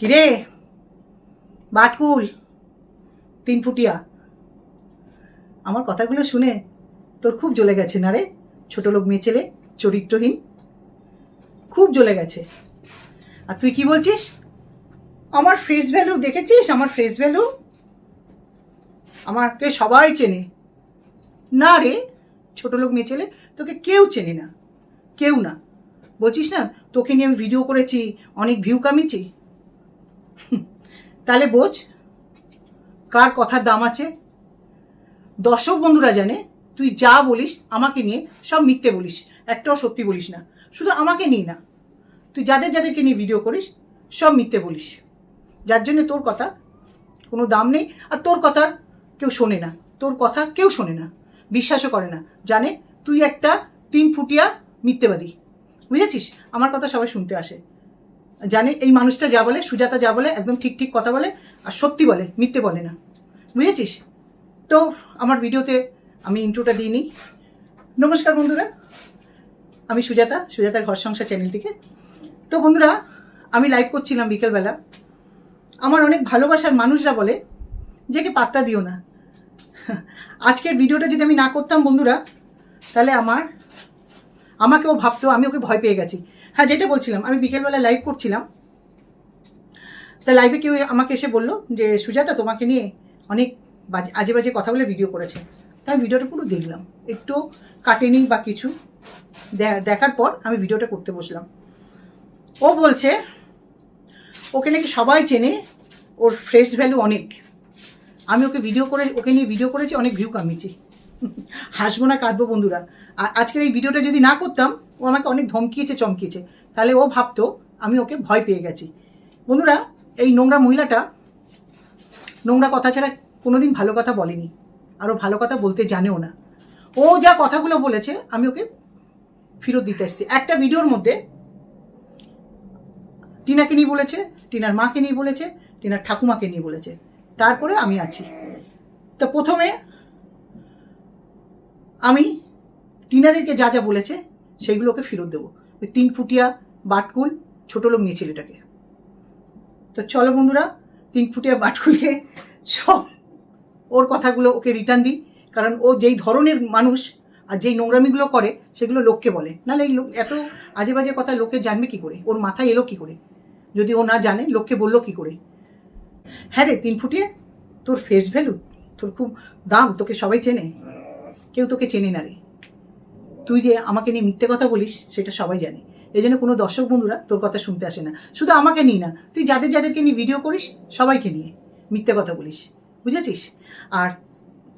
কিরে? বাটকুল। তিন ফুটিয়া আমার কথাগুলো শুনে তোর খুব জ্বলে গেছে না রে? ছোট লোক মেয়ে ছেলে, চরিত্রহীন। খুব জ্বলে গেছে। আর তুই কি বলছিস? আমার ফেস ভ্যালু দেখেছিস? আমার ফ্রেস ভ্যালু আমাকে সবাই চেনে। না রে, ছোট লোক মেয়ে ছেলে, তোকে কেউ চেনে না। কেউ না। বলছিস না, তোকে নিয়ে আমি ভিডিও করেছি, অনেক ভিউ কামিয়েছি। তাহলে বোঝ, কার কথার দাম আছে? দর্শক বন্ধুরা জানে, তুই যা বলিস, আমাকে নিয়ে সব মিথ্যে বলিস, একটাও সত্যি বলিস না। শুধু আমাকে নিয়ে না, তুই যাদের যাদেরকে নিয়ে ভিডিও করিস, সব মিথ্যে বলিস। যার জন্য তোর কথা কোনো দাম নেই, আর তোর কথা কেউ শোনে না, তোর কথা কেউ শোনে না, বিশ্বাসও করে না। জানে, তুই একটা তিন ফুটিয়া মিথ্যেবাদী, বুঝেছিস? আমার কথা সবাই শুনতে আসে। জানে, এই মানুষটা যা বলে, সুজাতা যা বলে, একদম ঠিক ঠিক কথা বলে আর সত্যি বলে, মিথ্যে বলে না। বুঝেছিস? তো আমার ভিডিওতে আমি ইন্ট্রোটা দিই নিই। নমস্কার বন্ধুরা, আমি সুজাতা, সুজাতার ঘর সংসার চ্যানেল থেকে। তো বন্ধুরা, আমি লাইভ করছিলাম বিকেলবেলা। আমার অনেক ভালোবাসার মানুষরা বলে, যে কি পাত্তা দিও না। আজকের ভিডিওটা যদি আমি না করতাম বন্ধুরা, তাহলে আমার আমাকে ও ভাবতো, আমি ওকে ভয় পেয়ে গেছি। হ্যাঁ যেটা বলছিলাম, আমি বিকেলবেলা লাইভ করছিলাম। তা লাইভে কেউ আমাকে এসে বলল যে, সুজাতা, তোমাকে নিয়ে অনেক বাজে, আজে বাজে কথা বলে ভিডিও করেছে। তাই ভিডিওটা পুরো দেখলাম। একটু কাটেনি বা কিছু দেখার পর আমি ভিডিওটা করতে বসলাম। ও বলছে, ওকে নাকি সবাই চেনে, ওর ফ্রেশ ভ্যালু অনেক। আমি ওকে ভিডিও করে, ওকে নিয়ে ভিডিও করেছি, অনেক ভিউ কামিয়েছি। হাসবো না, কাঁদবো বন্ধুরা। আর আজকের এই ভিডিওটা যদি না করতাম, ও আমাকে অনেক ধমকিয়েছে, চমকিয়েছে। তাহলে ও ভাবতো আমি ওকে ভয় পেয়ে গেছি। বন্ধুরা, এই নোংরা মহিলাটা নোংরা কথা ছাড়া কোনোদিন ভালো কথা বলেনি আরও ভালো কথা বলতে জানেও না। ও যা কথাগুলো বলেছে, আমি ওকে ফেরত দিতে এসেছি। একটা ভিডিওর মধ্যে টিনাকে নিয়ে বলেছে, টিনার মাকে নিয়ে বলেছে, টিনার ঠাকুমাকে নিয়ে বলেছে। তারপরে আমি আছি। তো প্রথমে আমি টিনাদেরকে যা যা বলেছে সেইগুলোকে ফেরত দেবো। ওই তিন ফুটিয়া বাটকুল ছোট লোক নিয়ে ছেলেটাকে। তো চলো বন্ধুরা, তিন ফুটিয়া বাটকুলকে সব ওর কথাগুলো ওকে রিটার্ন দিই। কারণ ও যেই ধরনের মানুষ আর যেই নোংরামিগুলো করে, সেগুলো লোককে বলে। নাহলে এই লোক এত আজে বাজে কথা লোকে জানবে কি করে? ওর মাথায় এলো কি করে? যদি ও না জানে, লোককে বলল কি করে? হ্যাঁ রে, তিন ফুটিয়ে, তোর ফেস ভ্যালু তোর খুব দাম, তোকে সবাই চেনে। কেউ তোকে চেনে না রে। তুই যে আমাকে নিয়ে মিথ্যে কথা বলিস, সেটা সবাই জানে। এই জন্য কোনো দর্শক বন্ধুরা তোর কথা শুনতে আসে না। শুধু আমাকে নিয়ে না, তুই যাদের যাদেরকে নিয়ে ভিডিও করিস, সবাইকে নিয়ে মিথ্যে কথা বলিস। বুঝেছিস? আর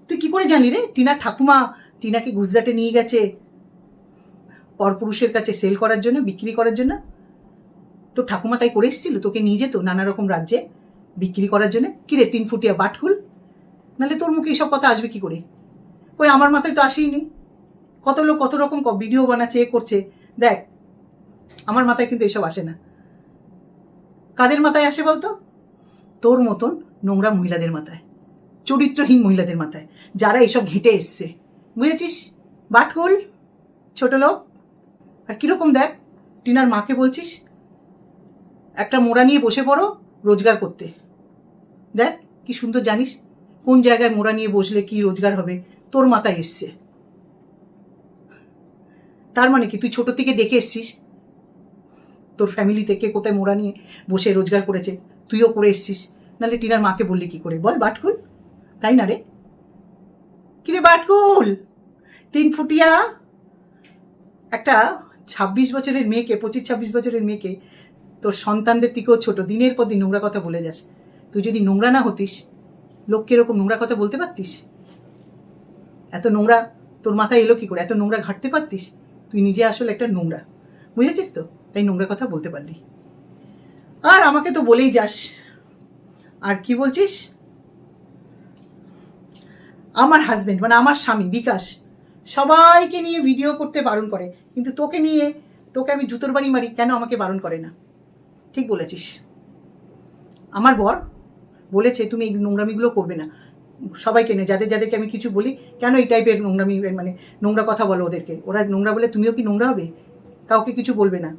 তুই কি করে জানলি রে? টিনার ঠাকুমা টিনাকে গুজরাটে নিয়ে গেছে পরপুরুষের কাছে সেল করার জন্য, বিক্রি করার জন্য। তোর ঠাকুমা তাই করে এসেছিল, তোকে নিয়ে যেত নানা রকম রাজ্যে বিক্রি করার জন্য। কিরে তিন ফুটিয়া বাটকুল নাহলে তোর মুখে এইসব কথা আসবে কি করে? ওই আমার মাথায় তো আসেইনি। কত লোক কত রকম ভিডিও বানাচ্ছে, এ করছে। দেখ, আমার মাথায় কিন্তু এসব আসে না। কাদের মাথায় আসে বলতো? তোর মতন নোংরা মহিলাদের মাথায়, চরিত্রহীন মহিলাদের মাথায়, যারা এসব ঘেঁটে এসছে। বুঝেছিস? বাটকুল, ছোট লোক। আর কীরকম দেখ, টিনার মাকে বলছিস, একটা মোড়া নিয়ে বসে পড়ো রোজগার করতে। দেখ, কি সুন্দর জানিস, কোন জায়গায় মোড়া নিয়ে বসলে কি রোজগার হবে তোর মাথায় এসছে। তার মানে কি? তুই ছোট থেকে দেখে এসছিস? তোর ফ্যামিলি থেকে কোথায় মোড়া নিয়ে বসে রোজগার করেছে? তুইও করে এসছিস। নাহলে টিনার মাকে বললি কি করে? বল বাটকুল। তাই না রে? কিরে বাটকুল? তিন ফুটিয়া? একটা ছাব্বিশ বছরের মেয়েকে, পঁচিশ ছাব্বিশ বছরের মেয়েকে তোর সন্তানদের থেকেও ছোট, দিনের পর দিন নোংরা কথা বলে যাস। তুই যদি নোংরা না হতিস, লোককে এরকম নোংরা কথা বলতে পারতিস? এত নোংরা, তোর মাথায় এলো কি করে? এত নোংরা ঘাটতে পারতিস? তুই নিজে আসলে একটা নোংরা। বুঝেছিস তো? তাই নোংরা কথা বলতে পারলি। আর আমাকে তো বলেই যাস। আর কি বলছিস? আমার হাজবেন্ড মানে আমার স্বামী, বিকাশ, সবাইকে নিয়ে ভিডিও করতে বারণ করে। কিন্তু তোকে নিয়ে, তোকে আমি জুতোর বাড়ি মারি, কেন আমাকে বারণ করে না? ঠিক বলেছিস। আমার বর বলেছে, তুমি এই নোংরামিগুলো করবে না। সবাইকে নিয়ে, যাদের, যাদেরকে আমি কিছু বলি, কেন এই টাইপের নোংরামি মানে নোংরা কথা বলো ওদেরকে? ওরা নোংরা বলে তুমিও কি নোংরা হবে? কাউকে কিছু বলবে না।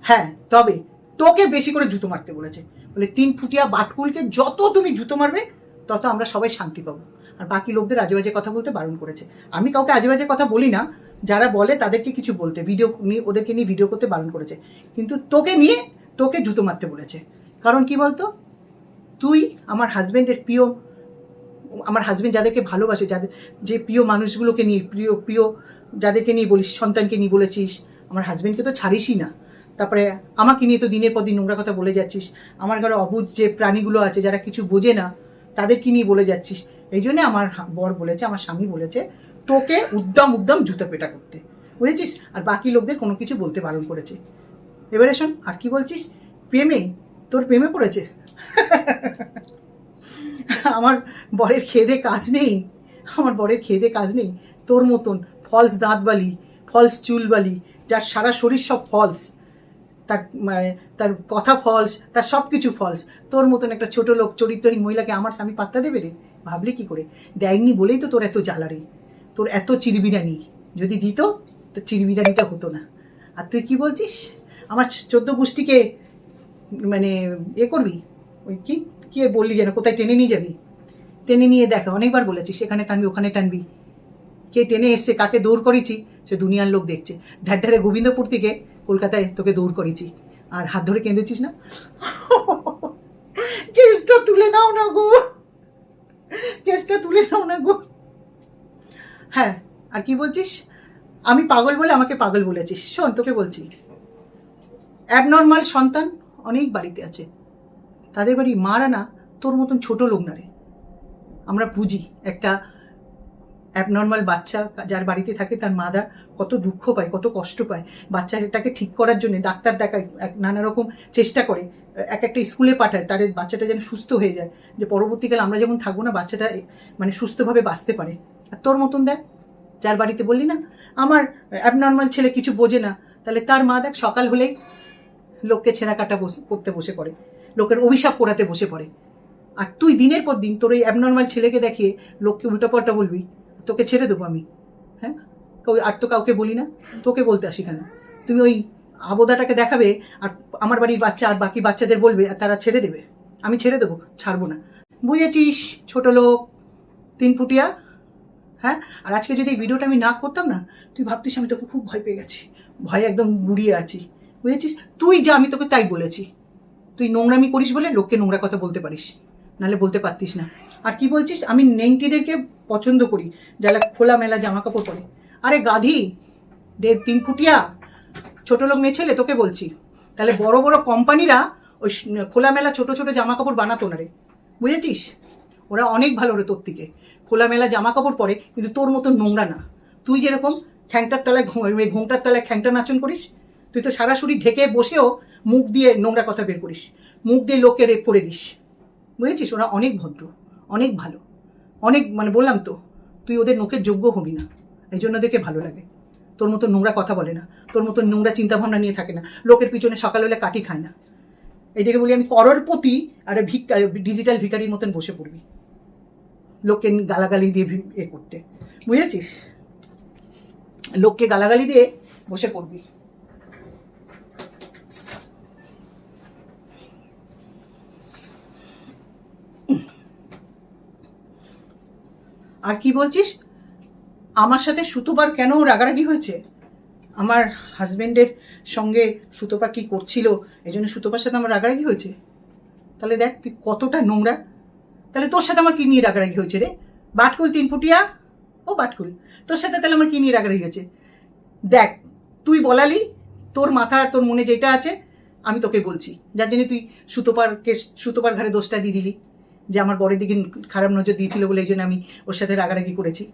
হ্যাঁ তবে তোকে বেশি করে জুতো মারতে বলেছে। বলে, তিন ফুটিয়া বাটকুলকে যত তুমি জুতো মারবে, তত আমরা সবাই শান্তি পাবো। আর বাকি লোকদের আজে বাজে কথা বলতে বারণ করেছে। আমি কাউকে আজে বাজে কথা বলি না। যারা বলে তাদেরকে কিছু বলতে ভিডিও নিয়ে ওদেরকে নিয়ে ভিডিও করতে বারণ করেছে। কিন্তু তোকে নিয়ে, তোকে জুতো মারতে বলেছে। কারণ কি বলতো? তুই আমার হাজব্যান্ডের প্রিয় আমার হাজব্যান্ড যাদেরকে ভালোবাসে, যাদের যে প্রিয় মানুষগুলোকে নিয়ে, প্রিয় প্রিয় যাদেরকে নিয়ে বলিস, সন্তানকে নিয়ে বলেছিস, আমার হাজবেন্ডকে তো ছাড়িসই না। তারপরে আমাকে নিয়ে তো দিনের পর দিন নোংরা কথা বলে যাচ্ছিস। আমার ঘরে অবুজ যে প্রাণীগুলো আছে, যারা কিছু বোঝে না, তাদেরকে নিয়ে বলে যাচ্ছিস। এই জন্যে আমার বর বলেছে, আমার স্বামী বলেছে, তোকে উদ্যম উদ্যম জুতো পেটা করতে। বুঝেছিস? আর বাকি লোকদের কোনো কিছু বলতে বারণ করেছে। এবারে শোন, আর কি বলছিস? প্রেমে, তোর প্রেমে পড়েছে? আমার বরের খেদে কাজ নেই, আমার বরের খেদে কাজ নেই। তোর মতন ফলস দাঁতবালি ফলস চুলবালি যার সারা শরীর সব ফলস তার মানে তার কথা ফলস তার সব কিছু ফলস তোর মতন একটা ছোট লোক, চরিত্রহীন মহিলাকে আমার স্বামী পাত্তা দেবে রে? ভাবলি কি করে? দেয়নি বলেই তো তোর এত জ্বালা রে। তোর এত চিরবিরানি। যদি দিত, তো চিরবিরানিটা হতো না। আর তুই কি বলছিস? আমার চোদ্দ গোষ্ঠীকে মানে এ করবি? ওই কি? কে বললি যেন? কোথায় টেনে নিয়ে যাবি? টেনে নিয়ে দেখ, অনেকবার বলেছিস সেখানে টানবি, ওখানে টানবি। কে টেনে এসছে, কাকে দৌড় করেছি, সে দুনিয়ার লোক দেখছে। ঢাড্ডারে গোবিন্দপুর থেকে কলকাতায় তোকে দৌড় করেছি। আর হাত ধরে কেঁদেছিস না? কেসটা তুলে নাও না গো। কেসটা তুলে নাও না গো। হ্যাঁ আর কি বলছিস? আমি পাগল বলে আমাকে পাগল বলেছিস। শোন, তোকে বলছি। অ্যাবনর্মাল সন্তান অনেক বাড়িতে আছে। তাদের বাড়ি মারা না, তোর মতন ছোট লোক না রে। আমরা বুঝি, একটা অ্যাবনর্মাল বাচ্চা যার বাড়িতে থাকে তার মাদার কত দুঃখ পায়, কত কষ্ট পায়। বাচ্চাটাকে ঠিক করার জন্য ডাক্তার দেখায়, এক নানা রকম চেষ্টা করে, এক একটা স্কুলে পাঠায় তার বাচ্চাটা যেন সুস্থ হয়ে যায়। যে পরবর্তীকালে আমরা যেমন থাকব না, বাচ্চাটা মানে সুস্থভাবে বাঁচতে পারে। আর তোর মতন দেখ, যার বাড়িতে বললি না, আমার অ্যাবনর্মাল ছেলে কিছু বোঝে না, তাহলে তার মা দেখ সকাল হলেই লোককে ছেঁড়া কাটা করতে বসে পড়ে। লোকের অভিশাপ করাতে বসে পড়ে। আর তুই দিনের পর দিন তোর এই অ্যাবনর্মাল ছেলেকে দেখিয়ে লোককে উল্টাপাল্টা বলবি, তোকে ছেড়ে দেবো আমি। হ্যাঁ? আর তো কাউকে বলি না, তোকে বলতে আসি কেন? তুমি ওই আবদাটাকে দেখাবে আর আমার বাড়ির বাচ্চা আর বাকি বাচ্চাদের বলবে, আর তারা ছেড়ে দেবে। আমি ছেড়ে দেবো, ছাড়বো না। বুঝেছিস, ছোট লোক, তিন ফুটিয়া? হ্যাঁ? আর আজকে যদি এই ভিডিওটা আমি না করতাম না, তুই ভাবতিস আমি তোকে খুব ভয় পেয়ে গেছি। ভয়ে একদম গুড়িয়ে আছি। বুঝেছিস? তুই যা, আমি তোকে তাই বলেছি। তুই নোংরামি করিস বলে লোককে নোংরা কথা বলতে পারিস। নাহলে বলতে পারতিস না। আর কি বলছিস? আমি নেংটিদেরকে পছন্দ করি, যারা খোলামেলা জামা কাপড় পরে। আরে গাধি, দেড় তিন ফুটিয়া ছোট লোক মেয়ে ছেলে, তোকে বলছি। তাহলে বড় বড় কোম্পানিরা ওই খোলামেলা ছোট ছোট জামা কাপড় বানাতো না রে। বুঝেছিস? ওরা অনেক ভালো রে তোর থেকে। খোলামেলা জামা কাপড় পরে, কিন্তু তোর মতো নোংরা না। তুই যেরকম খ্যাংটার তলায় ঘোমটার তলায় খ্যাংটা নাচন করিস, তুই তো সারা শরীর ঢেকে বসেও মুখ দিয়ে নোংরা কথা বের করিস, মুখ দিয়ে লোককে রেপ করে দিস। বুঝেছিস? ওরা অনেক ভদ্র, অনেক ভালো। অনেক মানে বললাম তো, তুই ওদের নোকের যোগ্য হবি না। এই জন্য ওদেরকে ভালো লাগে। তোর মতো নোংরা কথা বলে না। তোর মতো নোংরা চিন্তাভাবনা নিয়ে থাকে না। লোকের পিছনে সকালবেলা কাটি খায় না। এদিকে বলি আমি করোরপতি আর ভিক্ষা ডিজিটাল ভিকারির মতন বসে পড়বি। লোককে গালাগালি দিয়ে এ করতে। বুঝেছিস? লোককে গালাগালি দিয়ে বসে পড়বি। আর কি বলছিস? আমার সাথে সুতোবার কেন রাগারাগি হয়েছে? আমার হাজবেন্ডের সঙ্গে সুতোপা কি করছিল? এই জন্য সুতোপার সাথে আমার রাগারাগি হয়েছে? তাহলে দেখ, তুই কতটা নোংরা। তাহলে তোর সাথে আমার কি নিয়ে রাগারাগি হয়েছে রে? বাটকুল তিন ফুটিয়া? ও বাটকুল। তোর সাথে তাহলে আমার কি নিয়ে রাগারাগি হয়েছে? দেখ, তুই বলালি, তোর মাথা তোর মনে যেটা আছে, আমি তোকে বলছি। যার জন্য তুই সুতোপার কেস সুতোপার ঘাড়ে দোষটা দিয়ে দিলি। যে আমার বরের দিকে খারাপ নজর দিয়েছিল বলে এই জন্য আমি ওর সাথে রাগারাগি করেছি।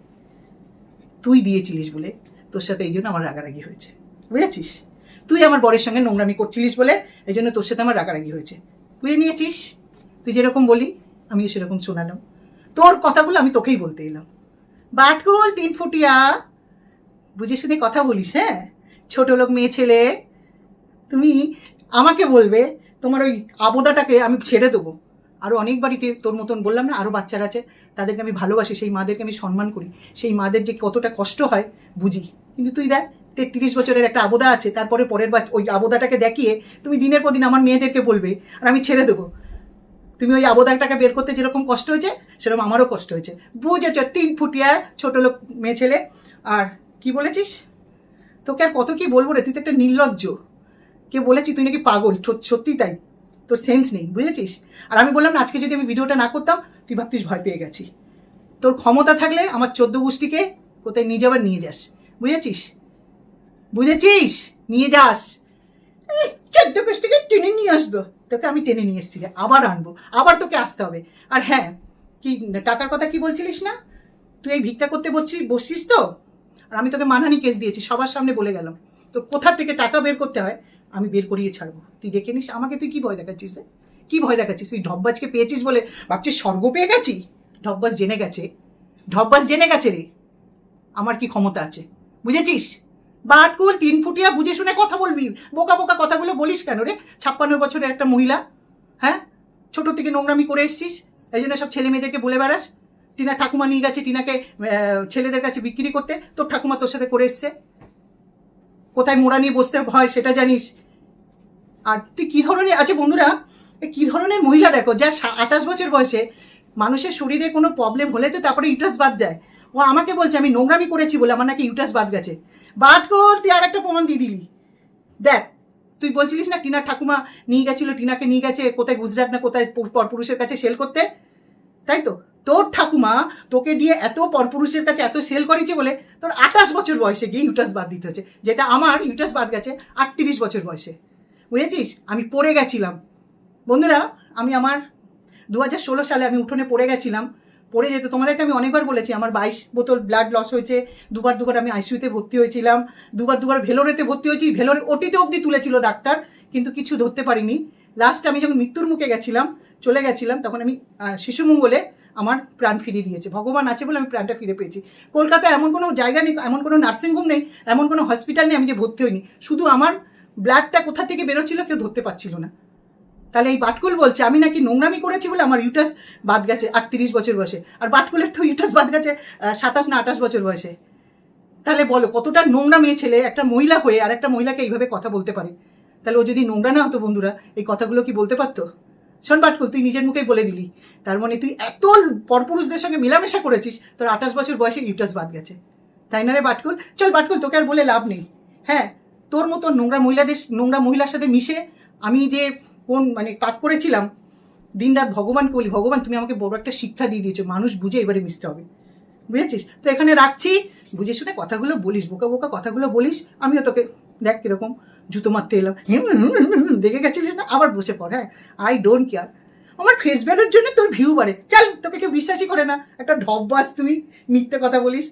তুই দিয়েছিলিস বলে তোর সাথে এই জন্য আমার রাগারাগি হয়েছে। বুঝেছিস? তুই আমার বরের সঙ্গে নোংরামি করছিলিস বলে এই জন্য তোর সাথে আমার রাগারাগি হয়েছে। বুঝে নিয়েছিস? তুই যেরকম বলি, আমিও সেরকম শোনালাম। তোর কথাগুলো আমি তোকেই বলতে এলাম। বাটকুল তিন ফুটিয়া, বুঝে শুনে কথা বলিস হ্যাঁ? ছোটো লোক, মেয়ে, ছেলে, তুমি আমাকে বলবে, তোমার ওই আবদাটাকে আমি ছেড়ে দেবো। আরও অনেক বাড়িতে তোর মতন বললাম না আরও বাচ্চারা আছে, তাদেরকে আমি ভালোবাসি, সেই মাদেরকে আমি সম্মান করি, সেই মাদের যে কতটা কষ্ট হয়, বুঝি। কিন্তু তুই দেখ, তেত্রিশ বছরের একটা আবদা আছে, তারপরে পরের বার ওই আবদাটাকে দেখিয়ে তুমি দিনের পর দিন আমার মেয়েদেরকে বলবে, আর আমি ছেড়ে দেবো। তুমি ওই আবদাটাকে বের করতে যেরকম কষ্ট হয়েছে, সেরকম আমারও কষ্ট হয়েছে। বুঝেছ, তিন ফুটিয়া ছোট লোক, মেয়ে ছেলে, আর কি বলেছিস? তোকে আর কত কি বলব রে, তুই তো একটা নির্লজ্জ। কে বলেছি, তুই নাকি পাগল সত্যি তাই। তোর সেন্স নেই, বুঝেছিস? আর আমি বললাম না, আজকে যদি আমি ভিডিওটা না করতাম, তুই ভাবতিস ভয় পেয়ে গেছি। তোর ক্ষমতা থাকলে আমার চোদ্দ গোষ্ঠীকে কোথায় নিয়ে যাবার নিয়ে যাস, বুঝেছিস? বুঝেছিস? নিয়ে যাস। চোদ্দ গোষ্ঠীকে টেনে নিয়ে আসব। তোকে আমি টেনে নিয়ে এসেছি আবার আনব, আবার তোকে আসতে হবে। আর হ্যাঁ কি, টাকার কথা কি বলছিলিস না? তুই এই ভিক্ষা করতে বসছিস বসছিস তো? আর আমি তোকে মানহানি কেস দিয়েছি, সবার সামনে বলে গেলাম। তো কোথা থেকে টাকা বের করতে হয়? আমি বের করিয়ে ছাড়বো। তুই দেখে নিস, আমাকে তুই কি ভয় দেখাচ্ছিস রে? কি ভয় দেখাচ্ছিস? তুই ঢব্বাজকে পেয়েছিস বলে ভাবছিস স্বর্গ পেয়ে গেছি? ঢব্বাজ জেনে গেছে। ঢব্বাজ জেনে গেছে রে। আমার কি ক্ষমতা আছে? বুঝেছিস? বাটকুল তিন ফুটিয়া বুঝে শুনে কথা বলবি। বোকা বোকা কথাগুলো বলিস কেন রে? ছাপ্পান্ন বছরের একটা মহিলা হ্যাঁ? ছোট থেকে নোংরামি করে এসছিস? এই জন্য সব ছেলে মেয়েদেরকে বলে বেড়াস। টিনা ঠাকুমা নিয়ে গেছে টিনাকে ছেলেদের কাছে বিক্রি করতে। তোর ঠাকুমা তোর সাথে করে এসছে। কোথায় মোড়া নিয়ে বসতে হয় সেটা জানিস। আর তুই কি ধরনের আচ্ছা বন্ধুরা কি ধরনের মহিলা দেখো যা আঠাশ বছর বয়সে মানুষের শরীরে কোনো প্রবলেম হলে তো তারপরে ইউটাস বাদ যায়। ও আমাকে বলছে, আমি নোংরামি করেছি বলে আমার নাকি ইউটাস বাদ গেছে। বাদ কর, তুই আর একটা প্রমাণ দিয়ে দিলি। দেখ, তুই বলছিলিস না টিনার ঠাকুমা নিয়ে গেছিল, টিনাকে নিয়ে গেছে, কোথায় গুজরাট না কোথায় পর- পরপুরুষের কাছে সেল করতে? তাই তো? তোর ঠাকুমা তোকে দিয়ে এত পরপুরুষের কাছে এত সেল করেছে বলে তোর আঠাশ বছর বয়সে গিয়ে ইউটাস বাদ দিতে হচ্ছে, যেটা আমার ইউটাস বাদ গেছে আটত্রিশ বছর বয়সে। বুঝেছিস? আমি পড়ে গেছিলাম। বন্ধুরা, আমি আমার দু হাজার ষোলো সালে আমি উঠোনে পড়ে গেছিলাম। পড়ে যেতে তোমাদেরকে আমি অনেকবার বলেছি, আমার বাইশ বোতল ব্লাড লস হয়েছে, দুবার দুবার আমি আইসিউতে ভর্তি হয়েছিলাম, দুবার দুবার ভেলোরেতে ভর্তি হয়েছি, ভেলোরে ওটিতে অবধি তুলেছিল ডাক্তার, কিন্তু কিছু ধরতে পারিনি। লাস্ট আমি যখন মৃত্যুর মুখে গেছিলাম, চলে গেছিলাম, তখন আমি শিশুমঙ্গলে আমার প্রাণ ফিরিয়ে দিয়েছে। ভগবান আছে বলে আমি প্রাণটা ফিরে পেয়েছি। কলকাতায় এমন কোনো জায়গা নেই, এমন কোনো নার্সিংহোম নেই, এমন কোনো হসপিটাল নেই আমি যে ভর্তি হইনি। শুধু আমার ব্লাডটা কোথা থেকে বেরোচ্ছিল কেউ ধরতে পারছিল না। তাহলে এই বাটকুল বলছে, আমি নাকি নোংরামি করেছি বলে আমার ইউটাস বাদ গেছে আটত্রিশ বছর বয়সে। আর বাটকুলের তো ইউটাস বাদ গেছে সাতাশ না আঠাশ বছর বয়সে। তাহলে বলো, কতটা নোংরা মেয়ে ছেলে, একটা মহিলা হয়ে আর একটা মহিলাকে এইভাবে কথা বলতে পারে? তাহলে ও যদি নোংরা না হতো বন্ধুরা, এই কথাগুলো কি বলতে পারতো? শোন বাটকুল, তুই নিজের মুখেই বলে দিলি। তার মানে তুই এত পরপুরুষদের সঙ্গে মেলামেশা করেছিস, তোর আঠাশ বছর বয়সে ইউটাস বাদ গেছে। তাই না রে বাটকুল? চল বাটকুল, তোকে আর বলে লাভ নেই। হ্যাঁ তোর মতো নোংরা মহিলাদের, নোংরা মহিলার সাথে মিশে আমি যে কোন মানে পাপ করেছিলাম দিন রাত ভগবানকে বলি, ভগবান, তুমি আমাকে বড় একটা শিক্ষা দিয়ে দিয়েছ, মানুষ বুঝে এবারে মিশতে হবে। বুঝেছিস? তো এখানে রাখছি, বুঝে শুনে কথাগুলো বলিস, বোকা বোকা কথাগুলো বলিস, আমিও তোকে দেখ কীরকম জুতো মারতে এলাম। দেখে গেছিলিস না? আবার বসে পড় হ্যাঁ আই ডোন্ট কেয়ার আমার ফেস ভ্যালুর জন্য তোর ভিউ বাড়ে। চল, তোকে কেউ বিশ্বাসই করে না। একটা ঢপবাজ তুই, মিথ্যে কথা বলিস।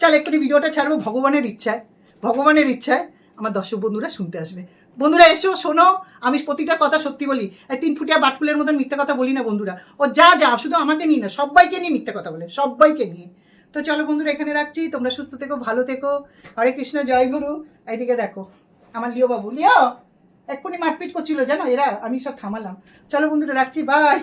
চল, এক্ষুনি ভিডিওটা ছাড়বো ভগবানের ইচ্ছায়। ভগবানের ইচ্ছায় আমার দর্শক বন্ধুরা শুনতে আসবে। বন্ধুরা, এসো, শোনো, আমি প্রতিটা কথা সত্যি বলি। এই তিন ফুটিয়া বাটকুলের মতন মিথ্যে কথা বলি না বন্ধুরা। ও যা যা, শুধু আমাকে নিয়ে না, সবাইকে নিয়ে মিথ্যে কথা বলে, সবাইকে নিয়ে। তো চলো বন্ধুরা, এখানে রাখছি। তোমরা সুস্থ থেকো, ভালো থেকো। হরে কৃষ্ণ, জয় গুরু। এইদিকে দেখো, আমার লিও বাবু লিও, এক্ষুনি মারপিট করছিল জানো এরা, আমি সব থামালাম। চলো বন্ধুরা, রাখছি বাই